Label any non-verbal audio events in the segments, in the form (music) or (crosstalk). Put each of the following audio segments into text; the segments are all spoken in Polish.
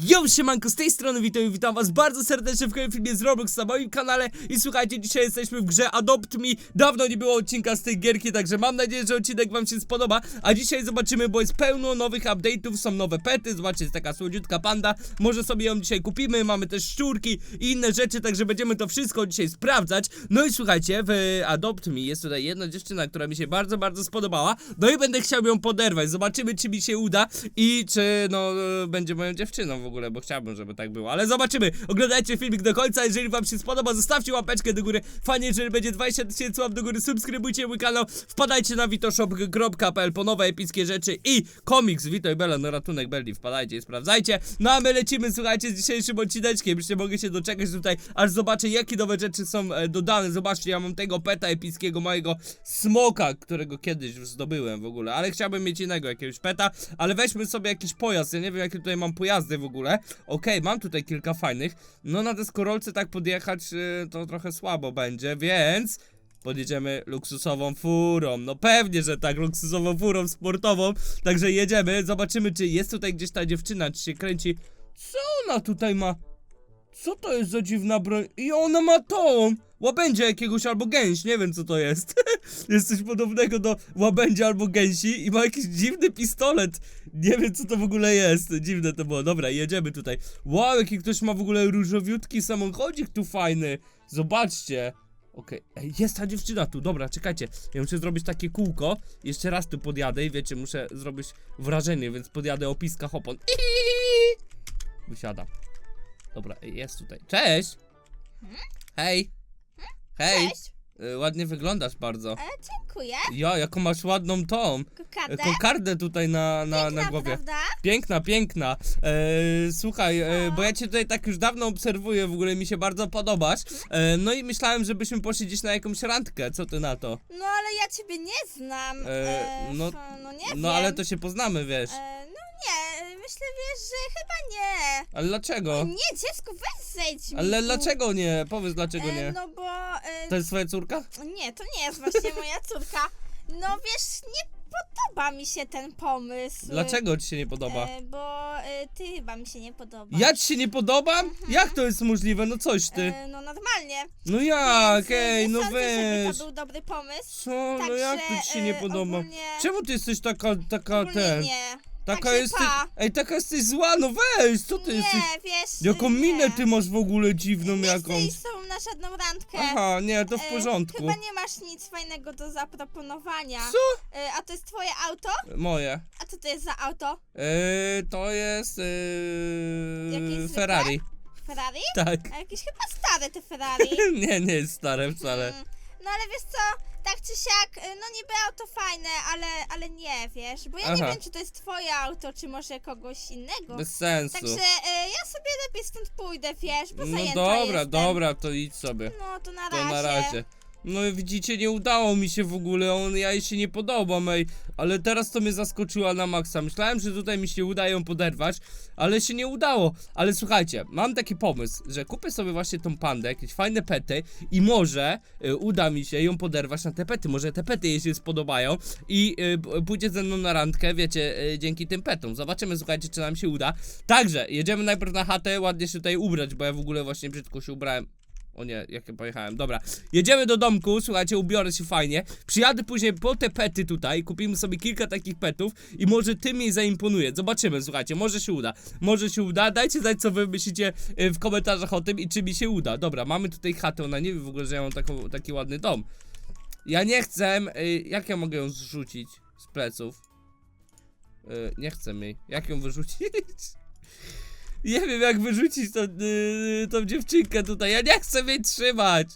Yo, siemanko, z tej strony witam i witam was bardzo serdecznie w kolejnym filmie z Roblox na moim kanale. I słuchajcie, dzisiaj jesteśmy w grze Adopt Me. Dawno nie było odcinka z tej gierki, także mam nadzieję, że odcinek wam się spodoba. A dzisiaj zobaczymy, bo jest pełno nowych update'ów, są nowe pety Zobaczcie, jest taka słodziutka panda. Może sobie ją dzisiaj kupimy, mamy też szczurki i inne rzeczy Także będziemy to wszystko dzisiaj sprawdzać. No i słuchajcie, w Adopt Me jest tutaj jedna dziewczyna, która mi się bardzo, bardzo spodobała. No i będę chciał ją poderwać, zobaczymy czy mi się uda I czy, no, e, będzie moją dziewczyną w ogóle, bo chciałbym, żeby tak było. Ale zobaczymy. Oglądajcie filmik do końca. Jeżeli wam się spodoba, zostawcie łapeczkę do góry. Fajnie, jeżeli będzie 20 tysięcy łap do góry. Subskrybujcie mój kanał. Wpadajcie na witoshop.pl po nowe epickie rzeczy i komiks Wito i Bella na ratunek Belli. Wpadajcie i sprawdzajcie. No a my lecimy, słuchajcie, z dzisiejszym odcineczkiem. Już nie mogę się doczekać tutaj, aż zobaczę, jakie nowe rzeczy są e, dodane. Zobaczcie, ja mam tego peta epickiego, mojego smoka, którego kiedyś już zdobyłem w ogóle. Ale chciałbym mieć innego jakiegoś peta. Ale weźmy sobie jakiś pojazd. Ja nie wiem, jakie tutaj mam pojazdy w ogóle. Okej, mam tutaj kilka fajnych. No na deskorolce tak podjechać y, to trochę słabo będzie, więc podjedziemy luksusową furą. No pewnie, że tak, luksusową furą sportową. Także jedziemy, zobaczymy czy jest tutaj gdzieś ta dziewczyna, czy się kręci. Co ona tutaj ma? Co to jest za dziwna broń? I ona ma tą! Łabędzia jakiegoś albo gęś, nie wiem co to jest. (laughs) jest coś podobnego do łabędzia albo gęsi i ma jakiś dziwny pistolet. Nie wiem co to w ogóle jest. Dziwne to było. Dobra, jedziemy tutaj. Wow, jaki ktoś ma w ogóle różowiutki samochodzik tu fajny. Zobaczcie. Okej, Ej, jest ta dziewczyna tu, dobra, czekajcie. Ja muszę zrobić takie kółko. Jeszcze raz tu podjadę i wiecie, muszę zrobić wrażenie, więc podjadę opiska hopon. Wysiada. Dobra, jest tutaj. Cześć! Hej! Hej! Cześć. Y, Ładnie wyglądasz bardzo. E, dziękuję. Ja, jaką masz ładną tą y, Kokardę. tutaj na, na, na Piękna, głowie. prawda? Piękna, piękna. E, słuchaj, e, bo ja cię tutaj tak już dawno obserwuję, w ogóle mi się bardzo podobasz. E, no i myślałem, żebyśmy poszli gdzieś na jakąś randkę. Co ty na to? No ale ja ciebie nie znam. E, E, no- f- no nie wiem. No ale to się poznamy, wiesz. E, no nie, myślę wiesz, że chyba nie. Ale dlaczego? Nie, dziecko, weź zejdź mi Ale tu. dlaczego nie? Powiedz dlaczego E, nie. No bo... E, To jest twoja córka? Nie, to nie jest właśnie moja córka. No wiesz, nie podoba mi się ten pomysł. Dlaczego ci się nie podoba? E, bo e, ty chyba mi się nie podoba. Ja ci się nie podobam? Jak to jest możliwe? No coś ty. E, no normalnie. No jak, Więc, e, ej, nie no sądzę, żeby weź. to był dobry pomysł. Co? No jak to ci się nie e, podoba? ogólnie- Czemu ty jesteś taka, taka Ogólnie ten? nie. Taka Także jesteś. pa. Ej, taka jesteś zła, no weź, co ty nie, jesteś? wiesz... Jaką nie. minę ty masz w ogóle dziwną Nie jakąś? iść z na żadną randkę. Aha, nie, to w E, porządku. Chyba nie masz nic fajnego do zaproponowania. Co? E, a to jest twoje auto? Moje. A co to jest za auto? Yy, to jest. Jakieś Yy, zwykłe? Ferrari. Ferrari? Tak. A jakieś chyba stare te Ferrari. (laughs) nie, nie jest stare wcale. Mm, No ale wiesz co, tak czy siak, y, no niby auto fajne, ale, ale nie, wiesz, bo ja nie Aha. wiem, czy to jest twoje auto, czy może kogoś innego. Bez sensu. Także y, ja sobie lepiej stąd pójdę, wiesz, bo No zajęta dobra, jestem. dobra, to idź sobie. No to na To razie. na razie. No widzicie, nie udało mi się w ogóle, on, ja jej się nie podobam, ej, ale teraz to mnie zaskoczyła na maksa. Myślałem, że tutaj mi się uda ją poderwać, ale się nie udało. Ale słuchajcie, mam taki pomysł, że kupię sobie właśnie tą pandę, jakieś fajne pety i może y, uda mi się ją poderwać na te pety. Może te pety jej się spodobają i y, pójdzie ze mną na randkę, wiecie, y, dzięki tym petom. Zobaczymy, słuchajcie, czy nam się uda. Także, jedziemy najpierw na chatę, ładnie się tutaj ubrać, bo ja w ogóle właśnie brzydko się ubrałem. O nie, jak ja pojechałem. Dobra, jedziemy do domku, słuchajcie, ubiorę się fajnie. Przyjadę później po te pety tutaj, kupimy sobie kilka takich petów i może tym jej zaimponuje. Zobaczymy, słuchajcie, może się uda. Może się uda. Dajcie znać, co wy myślicie y, w komentarzach o tym i czy mi się uda. Dobra, mamy tutaj chatę, ona nie wie w ogóle, że ja mam taką, taki ładny dom. Ja nie chcę, y, jak ja mogę ją zrzucić z pleców? Y, nie chcę jej. Jak ją wyrzucić? (laughs) Nie wiem jak wyrzucić tą, yy, tą dziewczynkę tutaj. Ja nie chcę jej trzymać.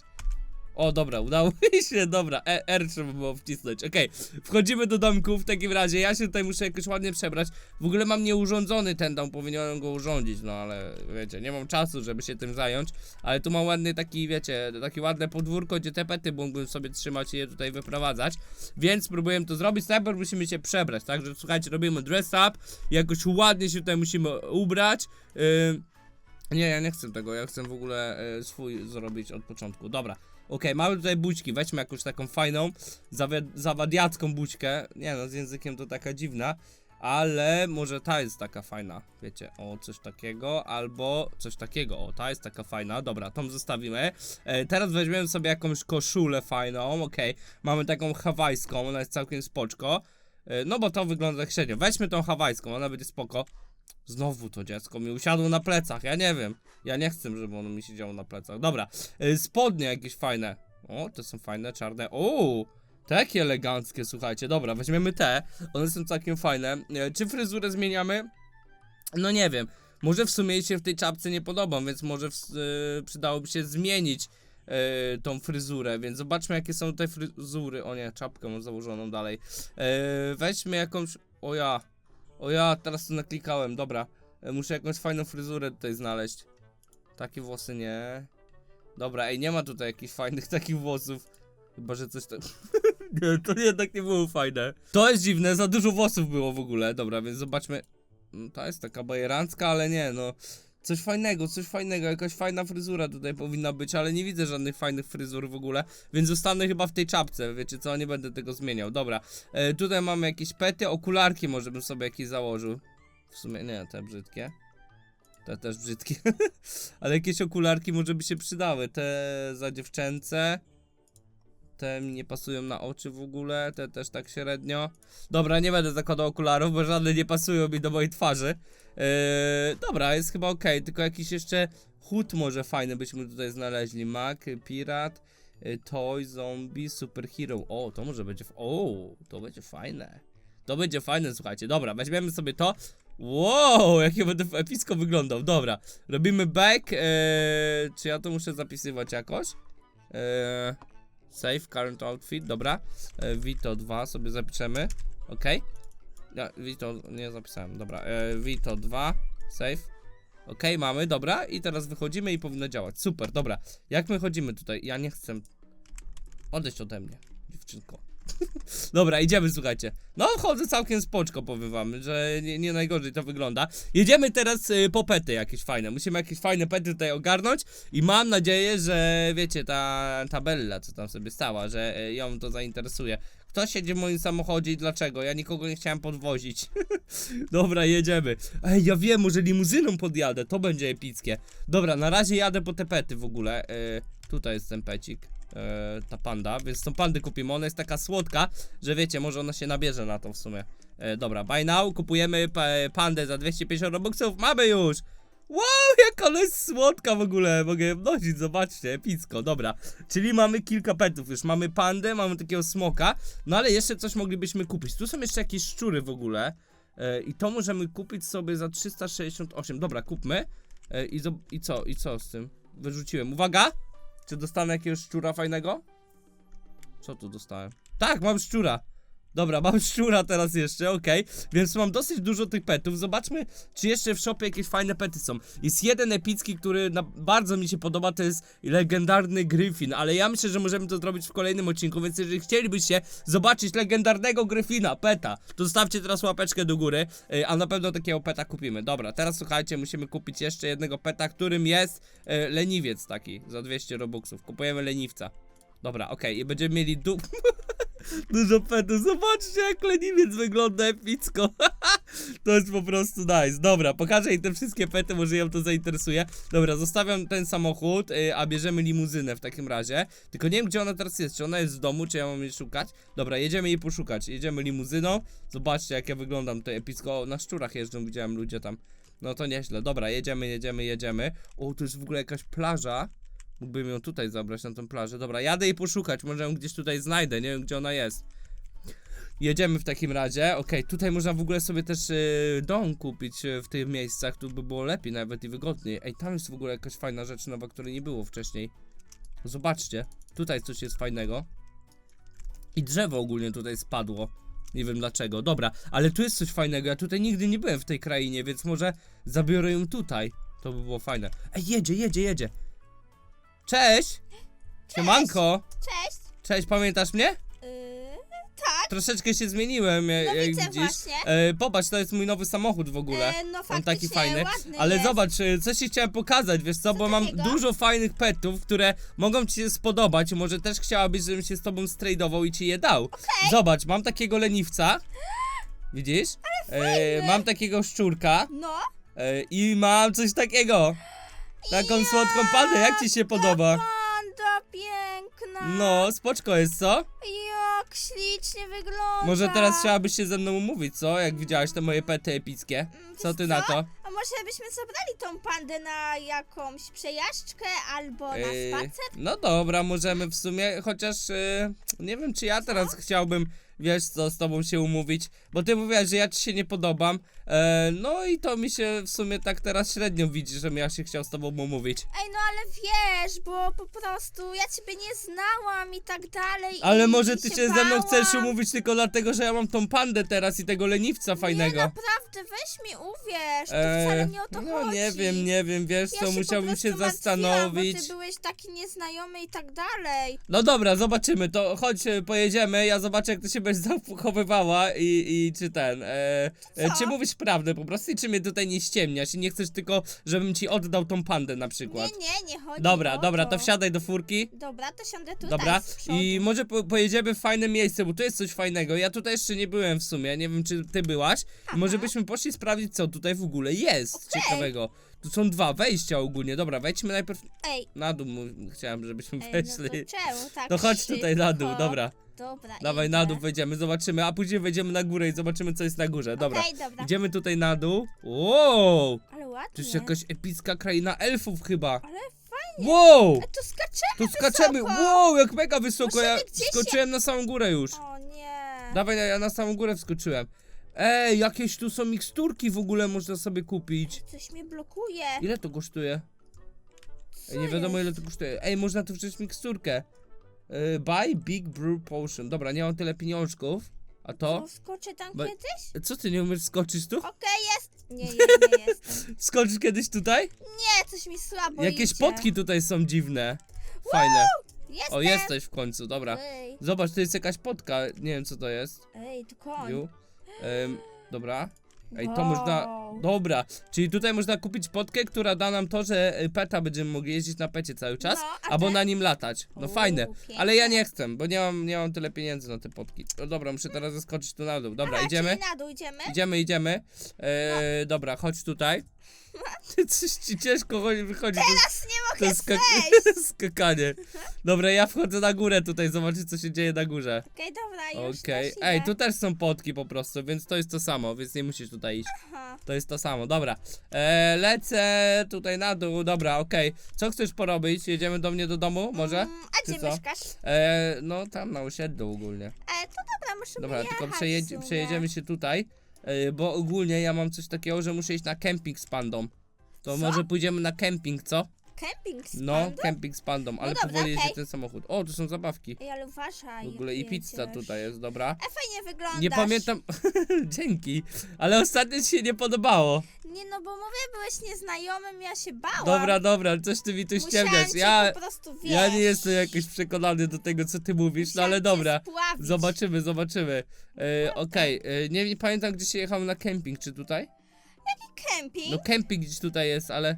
O, dobra, udało (laughs) mi się, dobra, e, R trzeba było wcisnąć, okej, wchodzimy do domku, w takim razie, ja się tutaj muszę jakoś ładnie przebrać, w ogóle mam nieurządzony ten dom, powinienem go urządzić, no ale, wiecie, nie mam czasu, żeby się tym zająć, ale tu mam ładny taki, wiecie, takie ładne podwórko, gdzie te pety mógłbym sobie trzymać i je tutaj wyprowadzać, więc spróbuję to zrobić, najpierw musimy się przebrać, także, słuchajcie, robimy dress up, jakoś ładnie się tutaj musimy ubrać, yy, nie, ja nie chcę tego, ja chcę w ogóle e, swój zrobić od początku. Dobra, okej, mamy tutaj buźki, weźmy jakąś taką fajną, zawadiacką buźkę. Nie no, z językiem to taka dziwna. ale może ta jest taka fajna, wiecie, o coś takiego, albo coś takiego, o ta jest taka fajna, dobra, tą zostawimy. E, teraz weźmiemy sobie jakąś koszulę fajną, okej, mamy taką hawajską, ona jest całkiem spoczko, e, no bo to wygląda tak średnio, weźmy tą hawajską, ona będzie spoko. Znowu to dziecko mi usiadło na plecach, ja nie wiem, ja nie chcę, żeby ono mi siedziało na plecach, dobra, e, spodnie jakieś fajne, o, te są fajne, czarne, o, takie eleganckie, słuchajcie, dobra, weźmiemy te, one są całkiem fajne. E, Czy fryzurę zmieniamy? No nie wiem. Może w sumie się w tej czapce nie podoba, więc może w, e, przydałoby się zmienić e, tą fryzurę, więc zobaczmy jakie są te fryzury. O nie, czapkę mam założoną dalej. E, weźmy jakąś... O ja. O ja, teraz to naklikałem, dobra. E, muszę jakąś fajną fryzurę tutaj znaleźć. Takie włosy nie. Dobra, ej, nie ma tutaj jakichś fajnych (laughs) takich włosów. Chyba, że coś tam... (laughs) Nie, to jednak nie było fajne. To jest dziwne, za dużo włosów było w ogóle. Dobra, więc zobaczmy. No, ta jest taka bajerancka, ale nie, no. Coś fajnego, coś fajnego, jakaś fajna fryzura tutaj powinna być, ale nie widzę żadnych fajnych fryzur w ogóle, więc zostanę chyba w tej czapce, wiecie co, nie będę tego zmieniał. Dobra, e, tutaj mamy jakieś pety, okularki może bym sobie jakieś założył. W sumie nie, te brzydkie. Te też brzydkie. (laughs) ale jakieś okularki może by się przydały, te za dziewczęce. Te mi nie pasują na oczy w ogóle, te też tak średnio. Dobra, nie będę zakładał okularów, bo żadne nie pasują mi do mojej twarzy. Yy, dobra, jest chyba ok, tylko jakiś jeszcze hut może fajny byśmy tutaj znaleźli. Mac, Pirat, yy, Toy, Zombie, Superhero. O, to może będzie. O, to będzie fajne. To będzie fajne, słuchajcie. Dobra, weźmiemy sobie to. Wow, jakie będę epicko wyglądał. Dobra, robimy back. Yy, czy ja to muszę zapisywać jakoś? Yy, Save current outfit, dobra. E, Vito 2 sobie zapiszemy. Ok. Ja, Vito nie zapisałem, dobra. E, Vito 2, save. Ok, mamy, dobra. I teraz wychodzimy i powinno działać. Super, dobra. Jak my chodzimy tutaj? Ja nie chcę. Odejść ode mnie, dziewczynko. (laughs) Dobra, idziemy, słuchajcie. No, chodzę całkiem spoczko, powiem wam, że nie, nie najgorzej to wygląda. Jedziemy teraz y, po pety jakieś fajne. Musimy jakieś fajne pety tutaj ogarnąć i mam nadzieję, że wiecie, ta, ta Bella, co tam sobie stała, że y, ją to zainteresuje. Kto siedzi w moim samochodzie i dlaczego? Ja nikogo nie chciałem podwozić. (laughs) Dobra, jedziemy. Ej, ja wiem, może limuzyną podjadę, to będzie epickie. Dobra, na razie jadę po te pety w ogóle. Y, tutaj jest ten pecik. E, ta panda, więc tą pandę kupimy. Ona jest taka słodka, że wiecie, może ona się nabierze na to w sumie. E, dobra, buy now, kupujemy pa pandę za 250 robuxów, mamy już! Wow, jak ona jest słodka w ogóle, mogę ją zobaczcie, epicko, dobra. Czyli mamy kilka petów już, mamy pandę, mamy takiego smoka, no ale jeszcze coś moglibyśmy kupić. Tu są jeszcze jakieś szczury w ogóle e, i to możemy kupić sobie za 368, dobra, kupmy. I, I co, i co z tym? Wyrzuciłem, uwaga! Czy dostanę jakiegoś szczura fajnego? Co tu dostałem? Tak, mam szczura. Dobra, mam szczura teraz jeszcze, okej. Więc mam dosyć dużo tych petów. Zobaczmy, czy jeszcze w shopie jakieś fajne pety są. Jest jeden epicki, który na, bardzo mi się podoba, to jest legendarny Gryfin, ale ja myślę, że możemy to zrobić w kolejnym odcinku, więc jeżeli chcielibyście zobaczyć legendarnego Gryfina, peta, to zostawcie teraz łapeczkę do góry, y, a na pewno takiego peta kupimy. Dobra, teraz słuchajcie, musimy kupić jeszcze jednego peta, którym jest y, leniwiec taki, za 200 robuxów. Kupujemy leniwca. Dobra, okej, i będziemy mieli du... (laughs) Dużo petów, zobaczcie jak leniwiec wygląda epicko. (laughs) To jest po prostu nice, dobra, pokażę jej te wszystkie pety, może ją to zainteresuje. Dobra, zostawiam ten samochód, y, a bierzemy limuzynę w takim razie. Tylko nie wiem gdzie ona teraz jest, czy ona jest w domu, czy ja mam jej szukać? Dobra, jedziemy jej poszukać, jedziemy limuzyną. Zobaczcie jak ja wyglądam tutaj epicko, na szczurach jeżdżą, widziałem ludzie tam. No to nieźle, dobra, jedziemy, jedziemy, jedziemy. O, to jest w ogóle jakaś plaża Mógłbym ją tutaj zabrać na tą plażę. Dobra, jadę jej poszukać, może ją gdzieś tutaj znajdę, nie wiem gdzie ona jest. Jedziemy w takim razie. Okej, tutaj można w ogóle sobie też yy, dom kupić yy, w tych miejscach, tu by było lepiej nawet i wygodniej. Ej, tam jest w ogóle jakaś fajna rzecz nowa, której nie było wcześniej. Zobaczcie, tutaj coś jest fajnego. I drzewo ogólnie tutaj spadło. Nie wiem dlaczego. Dobra, ale tu jest coś fajnego. Ja tutaj nigdy nie byłem w tej krainie, więc może zabiorę ją tutaj. To by było fajne. Ej, jedzie, jedzie, jedzie. Cześć! Siemanko! Cześć. Cześć, pamiętasz mnie? Yy, tak. Troszeczkę się zmieniłem, ja- No jak widzę widzisz. właśnie. E, popatrz, to jest mój nowy samochód w ogóle. E, no On faktycznie taki fajny. ładny Ale jest. zobacz, e, coś ci chciałem pokazać, wiesz co, bo mam takiego? dużo fajnych petów, które mogą ci się spodobać. Może też chciałabyś, żebym się z tobą stradował i ci je dał. Zobacz, mam takiego leniwca. Widzisz? E, mam takiego szczurka No, e, i mam coś takiego. Taką słodką pandę, jak ci się podoba? panda piękna. No, spoczko jest, co? Jak ślicznie wygląda. Może teraz chciałabyś się ze mną umówić, co? Jak widziałaś te moje pety epickie. Mm, Co ty na to? A może byśmy zabrali tą pandę na jakąś przejażdżkę albo na Yy, spacer? no dobra, możemy w sumie, chociaż yy, nie wiem, czy ja teraz chciałbym, wiesz co, z tobą się umówić, bo ty mówiłaś, że ja ci się nie podobam, e, no i to mi się w sumie tak teraz średnio widzi, żebym ja się chciał z tobą umówić. Ej, no ale wiesz, bo po prostu ja ciebie nie znałam i tak dalej. Ale i może ty się ze mną bałam. chcesz umówić tylko dlatego, że ja mam tą pandę teraz i tego leniwca fajnego. Nie, naprawdę, weź mi uwierz, to E, wcale nie o to no chodzi. nie wiem, nie wiem, wiesz ja co, się musiałbym po się prostu martwiłam, zastanowić. Bo ty byłeś taki nieznajomy i tak dalej. No dobra, zobaczymy, to chodź, e, pojedziemy, ja zobaczę jak ty się będziesz (laughs) zachowywała i, i czy ten, e, e, Co? czy mówisz prawdę po prostu i czy mnie tutaj nie ściemniasz i nie chcesz tylko, żebym ci oddał tą pandę na przykład. Nie, nie, nie chodzi Dobra, o dobra, to. wsiadaj do furki. Dobra, to siądę tutaj Dobra, z przodu. i może po, pojedziemy w fajne miejsce, bo tu jest coś fajnego. Ja tutaj jeszcze nie byłem w sumie, nie wiem czy ty byłaś. I może byśmy poszli sprawdzić, co tutaj w ogóle jest ciekawego. Tu są dwa wejścia ogólnie. Dobra, wejdźmy najpierw Ej, na dół. mu- Chciałem, żebyśmy ej, weszli. no to czemu tak To chodź tutaj na dół, szybko? dobra. Dobra, Dawaj idę. na dół wejdziemy, zobaczymy, a później wejdziemy na górę i zobaczymy co jest na górze. Dobra. Okej, dobra. Idziemy tutaj na dół. Wow! Ale ładnie. To jest jakaś epicka kraina elfów chyba. Ale fajnie. Wow! Ale to skaczemy Tu skaczemy! wysoko. Wow, jak mega wysoko! Musimy Ja gdzieś skoczyłem na samą górę już. O nie. Dawaj, ja na samą górę wskoczyłem. Ej, jakieś tu są miksturki w ogóle można sobie kupić. Coś mnie blokuje. Ile to kosztuje? Co Ej, nie wiadomo ile to kosztuje. Ej, można tu wziąć miksturkę. Yy, buy Big Brew Potion. Dobra, nie mam tyle pieniążków. A to? To skoczę tam kiedyś? Co ty nie umiesz skoczyć tu? Okej, jest. Nie, nie, nie jestem. (laughs) Skoczysz kiedyś tutaj? Nie, coś mi słabo Jakieś idzie. potki tutaj są dziwne. Fajne. Jestem. O, jesteś w końcu, dobra. Ej, Zobacz, to jest jakaś potka. Nie wiem co to jest. ej, to koń. Em, dobra. Ej, to Wow. można. Dobra, czyli tutaj można kupić potkę, która da nam to, że y, peta będziemy mogli jeździć na pecie cały czas, No, a albo ty? na nim latać. No fajne. piękne. Ale ja nie chcę, bo nie mam, nie mam tyle pieniędzy na te potki. No dobra, muszę teraz zeskoczyć tu na dół. Dobra, Aha, idziemy? Czyli na dół idziemy? Idziemy, idziemy. E, Dobra, chodź tutaj. Coś ci ciężko chodzi- wychodzi. to- Teraz nie to mogę skak- zejść. (laughs) skakanie. Dobra, ja wchodzę na górę tutaj, zobaczyć co się dzieje na górze. Okej, dobra, już Okej. też Ej, idę. tu też są potki po prostu, więc to jest to samo, więc nie musisz tutaj iść. Aha. To jest to samo, dobra. E, lecę tutaj na dół, dobra, okej. Co chcesz porobić? Jedziemy do mnie do domu, może? Mm, a Czy gdzie co? mieszkasz? E, no tam na osiedlu ogólnie. E, to dobra, musimy Dobra, jechać tylko w sumie. przejedziemy się tutaj, bo ogólnie ja mam coś takiego, że muszę iść na kemping z pandą. To Co? może pójdziemy na kemping, co? Kemping z No, pandą? kemping z pandą, ale dobra, powoli okej. ten samochód. O, tu są zabawki. Ej, ale uważaj. W ogóle i pizza jedziesz. tutaj jest, dobra. E, fajnie wyglądasz. Nie pamiętam. (laughs) Dzięki. Ale ostatnio ci się nie podobało. Nie, no bo mówię, byłeś nieznajomym, ja się bałam. Dobra, dobra, coś ty mi tu Musiałam ściemniasz. cię Ja, po prostu, wiesz, ja nie jestem jakoś przekonany do tego, co ty mówisz, no musiałam ale cię dobra. spławić. Zobaczymy, zobaczymy. E, Okej, e, nie, nie pamiętam, gdzie się jechał na kemping. Czy tutaj? Kemping? No, kemping gdzieś tutaj jest, ale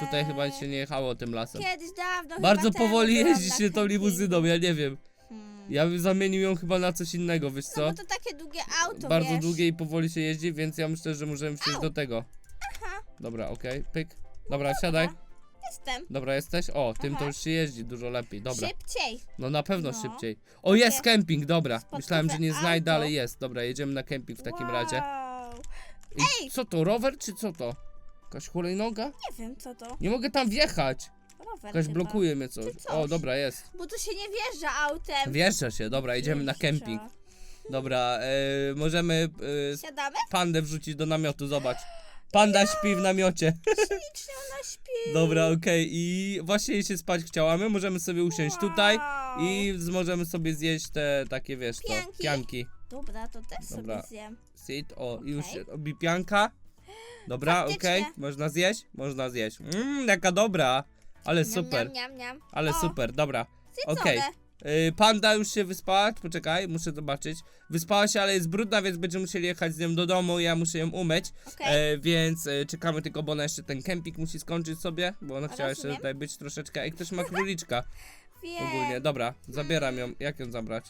tutaj chyba się nie jechało tym lasem. Kiedyś dawno Bardzo chyba powoli byłam jeździ na się tą limuzyną, ja nie wiem. Hmm. Ja bym zamienił ją chyba na coś innego, wiesz No co? bo to takie długie auto, Bardzo wiesz. długie i powoli się jeździ, więc ja myślę, że możemy wsiąść do tego. Aha. Dobra, okej, pyk. Dobra, siadaj. Jestem. Dobra, jesteś? O, tym to Aha. już się jeździ dużo lepiej, dobra. Szybciej. No na pewno No. szybciej. O, jest Takie kemping, dobra. Myślałem, że nie znajdę, auto. ale jest. Dobra, jedziemy na kemping w takim razie. Wow. I co to, rower czy co to? Jakaś hulajnoga? Nie wiem, co to. Nie mogę tam wjechać. Rower Jakaś chyba. blokuje mnie coś. Czy coś. O, dobra, jest. Bo tu się nie wjeżdża autem. Wjeżdża się, dobra, idziemy na Wjeżdża. kemping. Dobra, e, możemy e, Siadamy? pandę wrzucić do namiotu, zobacz. Panda śpi w namiocie. Ślicznie ona śpi. (laughs) Dobra, okej. I właśnie jej się spać chciała. My możemy sobie usiąść tutaj i z- możemy sobie zjeść te takie, wiesz to, Pianki. pianki. Dobra, to też Dobra. sobie zjem. Sit, o, już Okej. się robi pianka. Dobra, Faktycznie. okej. Można zjeść? Można zjeść. Mmm, jaka dobra. Ale super. Niam, niam, niam. Ale o, super, dobra. Zjedzone. Okej. Y, Panda już się wyspała, poczekaj, muszę zobaczyć. Wyspała się, ale jest brudna, więc będziemy musieli jechać z nią do domu, ja muszę ją umyć. Okej. E, więc e, czekamy tylko, bo ona jeszcze ten kemping musi skończyć sobie, bo ona chciała jeszcze Rozumiem. tutaj być troszeczkę. Ej, ktoś ma króliczka (laughs) Wiem. ogólnie. Dobra, zabieram ją. Jak ją zabrać?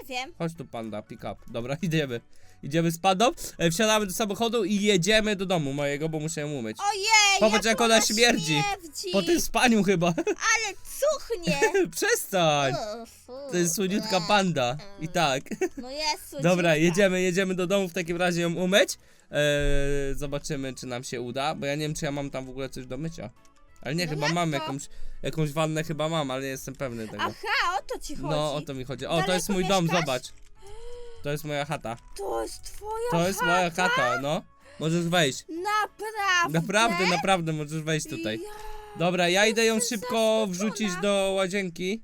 Nie wiem. Chodź tu panda, pick up. Dobra, (laughs) idziemy. Idziemy z pandą, e, wsiadamy do samochodu i jedziemy do domu mojego, bo muszę ją umyć. Ojej, Popatrz, jak ona śmierdzi. śmierdzi. Po tym spaniu chyba. (laughs) Ale cuchnie. (laughs) Przestań! O, fu. To jest słoniutka panda. I tak. No jest (laughs) Dobra, słodziutka. jedziemy, jedziemy do domu w takim razie ją umyć. Eee, zobaczymy, czy nam się uda, bo ja nie wiem, czy ja mam tam w ogóle coś do mycia. Ale nie, No chyba jak mam to? jakąś, jakąś wannę, chyba mam, ale nie jestem pewny tego. Aha, o to ci chodzi. No, o to mi chodzi. O, to Daleko jest mój dom, mieszkasz? zobacz. To jest moja chata. To jest twoja To jest moja chata, no. Możesz wejść. Naprawdę? Naprawdę, naprawdę możesz wejść tutaj. Dobra, ja idę ją Jestem szybko zaskoczona. wrzucić do łazienki.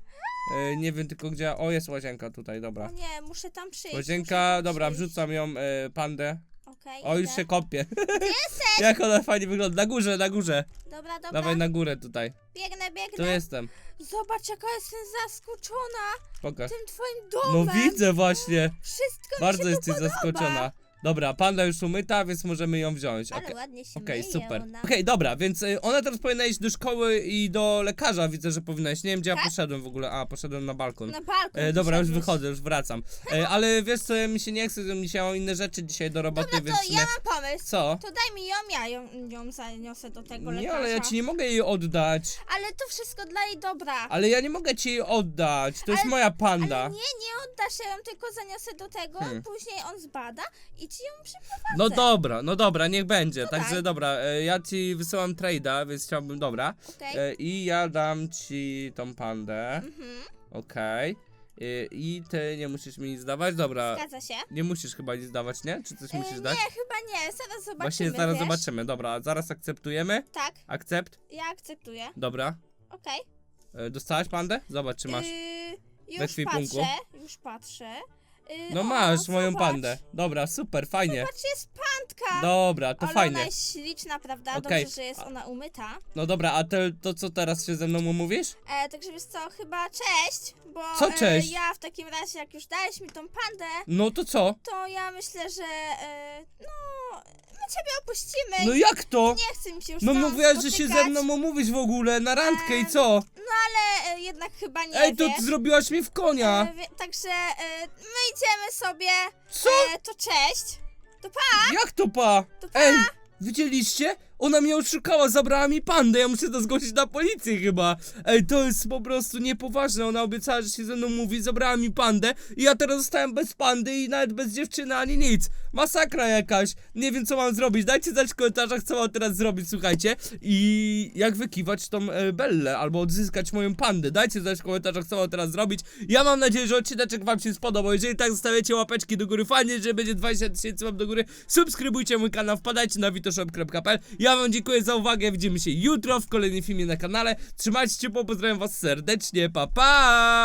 E, nie wiem tylko gdzie. O, jest łazienka tutaj, dobra. nie, muszę tam przyjść. muszę Łazienka, tam dobra, przyjść. wrzucam ją, e, pandę. Okej, O, już idę. się kopie. (laughs) Jak ona fajnie wygląda. Na górze, na górze. Dobra, dobra. Dawaj na górę tutaj. Biegnę, biegnę. Tu jestem. Zobacz, jaka jestem zaskoczona Pokaż. tym twoim No domem. widzę właśnie. Wszystko Bardzo mi się jesteś podoba. zaskoczona. Dobra, panda już umyta, więc możemy ją wziąć. Ale Okej. ładnie się Okej, myje super. ona. Okej, dobra, więc y, ona teraz powinna iść do szkoły i do lekarza. Widzę, że powinna iść. Nie wiem, gdzie ja Tak? poszedłem w ogóle. A, poszedłem na balkon. Na balkon E, dobra, już wychodzę, już wracam. E, ale wiesz co, ja mi się nie chce, mi się mam inne rzeczy dzisiaj do roboty, Dobra, więc to ja mam pomysł. Co? To daj mi ją, ja ją, ją zaniosę do tego Nie, lekarza. ale ja ci nie mogę jej oddać. Ale to wszystko dla jej dobra. Ale ja nie mogę ci jej oddać. To jest Ale- moja panda. Ale nie, nie oddasz, ja ją tylko zaniosę do tego, Hmm. później on zbada i ci ją przyprowadzę. No dobra, no dobra, niech będzie. Także dobra, e, ja ci wysyłam trade'a, więc chciałbym, dobra. Okej. E, I ja dam ci tą pandę. Mhm, Okej. E, I ty nie musisz mi nic dawać, dobra. zgadza się. Nie musisz chyba nic dawać, nie? Czy coś E, musisz nie, dać? chyba nie, zaraz zobaczymy, Właśnie zaraz wiesz? zobaczymy. Dobra, zaraz akceptujemy. Tak, Akcept. ja akceptuję. Dobra. Okej. E, dostałaś pandę? Zobacz, czy masz. Yy, już patrzę, już patrzę. Yy, No o, masz moją zobacz. pandę. Dobra, super, fajnie. Zobacz, jest pandka. Dobra, to Ale fajnie. ona jest śliczna, prawda? Okej. Dobrze, że jest ona umyta. No dobra, a to, to co teraz się ze mną umówisz? E, także wiesz co, chyba cześć, bo Co cześć? E, ja w takim razie, jak już dałeś mi tą pandę, No to co? to ja myślę, że e, no, my ciebie opuścimy. No jak to? Nie chcę mi się już No z tobą mówiłaś, że się spotykać, ze mną umówisz w ogóle na randkę i co? ale e, jednak chyba nie, Ej, to wiesz. ty zrobiłaś mi w konia. E, wie, także e, my idziemy sobie. Co? E, to cześć. To pa. Jak to pa? To pa. Ej, widzieliście? Ona mnie oszukała, zabrała mi pandę, ja muszę to zgłosić na policję chyba. Ej, to jest po prostu niepoważne, ona obiecała, że się ze mną mówi, zabrała mi pandę i ja teraz zostałem bez pandy i nawet bez dziewczyny ani nic. Masakra jakaś, nie wiem co mam zrobić, dajcie znać w komentarzach co mam teraz zrobić, słuchajcie. I jak wykiwać tą e, Bellę, albo odzyskać moją pandę, dajcie znać w komentarzach co mam teraz zrobić. Ja mam nadzieję, że odcineczek wam się spodobał, jeżeli tak zostawiacie łapeczki do góry, fajnie, że będzie 20 tysięcy łap do góry, subskrybujcie mój kanał, wpadajcie na witoshop.pl. Wam dziękuję za uwagę, widzimy się jutro w kolejnym filmie na kanale. Trzymajcie się pozdrawiam was serdecznie, pa pa!